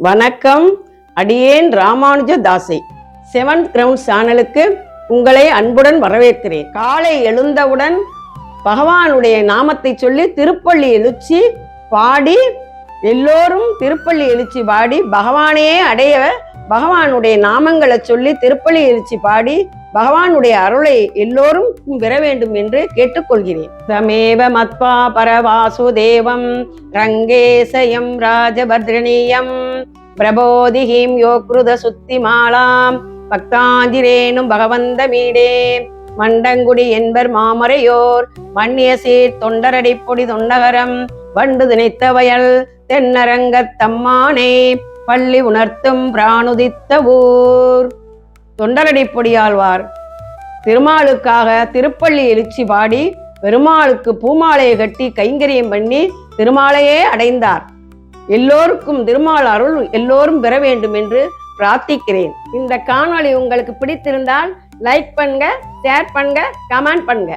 வணக்கம் அடியேன் Ramanuja தாசை seventh ground சேனலுக்கு உங்களை அன்புடன் வரவேற்கிறேன். காலை எழுந்தவுடன் பகவானுடைய நாமத்தை சொல்லி திருப்பள்ளி எழுச்சி பாடி எல்லோரும் திருப்பள்ளி எழுச்சி பாடி பகவானே அடைய பகவானுடைய நாமங்களை சொல்லி திருப்பள்ளி எழுச்சி பாடி பகவானுடைய அருளை எல்லோரும் பெற வேண்டும் என்று கேட்டுக்கொள்கிறேன். தமேவ மத்வா பரவாசுதேவம் ரங்கேசயம் ராஜபத்ரணீயம் பிரபோதிஹீம் யோக்ருத சுத்திமாலாம் பக்தாஞ்சிரேனும் பகவந்த மீடே. மண்டங்குடி என்பர் மாமரையோர் மண்ணிய சீர் தொண்டரடி பொடி தொண்டகரம். வண்டு திணைத்த வயல் தென்னரங்கத் தம்மானே. பள்ளி உணர்த்தும் பிராணுதித்த ஊர். தொண்டரடி பொடியாழ்வார். திருமாலுக்காக திருப்பள்ளி எழுச்சி பாடி பெருமாளுக்கு பூமாலையை கட்டி கைங்கரியம் பண்ணி திருமாலையே அடைந்தார். எல்லோருக்கும் திருமால் அருள் எல்லோரும் பெற வேண்டும் என்று பிரார்த்திக்கிறேன். இந்த காணொளி உங்களுக்கு பிடித்திருந்தால் லைக் பண்ணுங்க ஷேர் பண்ணுங்க கமெண்ட் பண்ணுங்க.